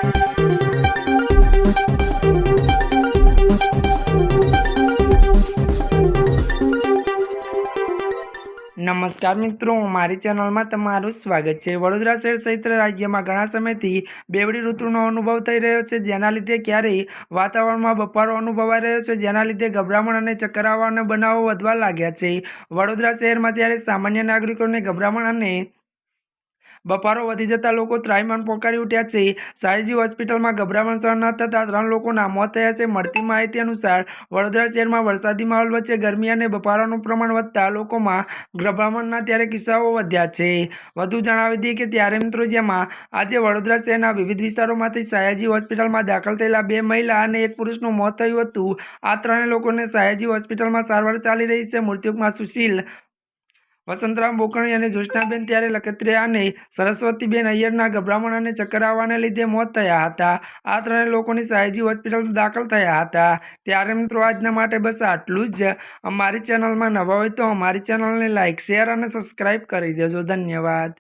નમસ્કાર મિત્રો, મારી ચેનલમાં તમારું સ્વાગત છે. વડોદરા શહેર સહિત રાજ્યમાં ઘણા સમયથી બેવડી ઋતુનો અનુભવ થઈ રહ્યો છે, જેના લીધે ક્યારેય વાતાવરણમાં બફારો અનુભવાઈ રહ્યો છે, જેના લીધે ગભરામણ અને ચક્કર આવવાના બનાવો વધવા લાગ્યા છે. વડોદરા શહેરમાં ત્યારે સામાન્ય નાગરિકોને ગભરામણ અને બફારો વધી જતા લોકો ત્રાહિમામ પોકારી ઉઠ્યા છે. સાયજી હોસ્પિટલમાં ગભરામણ સહન ન થતા ત્રણ લોકોના મોત થયા છે. મળતી માહિતી અનુસાર, વડોદરા શહેરમાં વરસાદી માહોલ વચ્ચે ગરમી અને બફારાનું પ્રમાણ વધતા લોકોમાં ગભરામણના ત્યારે કિસ્સાઓ વધ્યા છે. વધુ જણાવી દઈએ કે ત્યારે મિત્રો જેમાં આજે વડોદરા શહેરના વિવિધ વિસ્તારોમાંથી સયાજી હોસ્પિટલમાં દાખલ થયેલા બે મહિલા અને એક પુરુષનું મોત થયું હતું. આ ત્રણેય લોકોને સાયાજી હોસ્પિટલમાં સારવાર ચાલી રહી છે. મૃત્યુકમાં સુશીલ વસંતરામ બોકણી અને જ્યોત્સનાબેન ત્યારે લખત્રિયા સરસ્વતીબેન અય્યરના ગભરામણ અને ચક્કર આવવાને લીધે મોત થયા હતા. આ ત્રણેય લોકોની સયાજી હોસ્પિટલમાં દાખલ થયા હતા. ત્યારે મિત્રો આજના માટે બસ આટલું જ. અમારી ચેનલમાં નવા હોય તો અમારી ચેનલને લાઇક શેર અને સબસ્ક્રાઈબ કરી દેજો. ધન્યવાદ.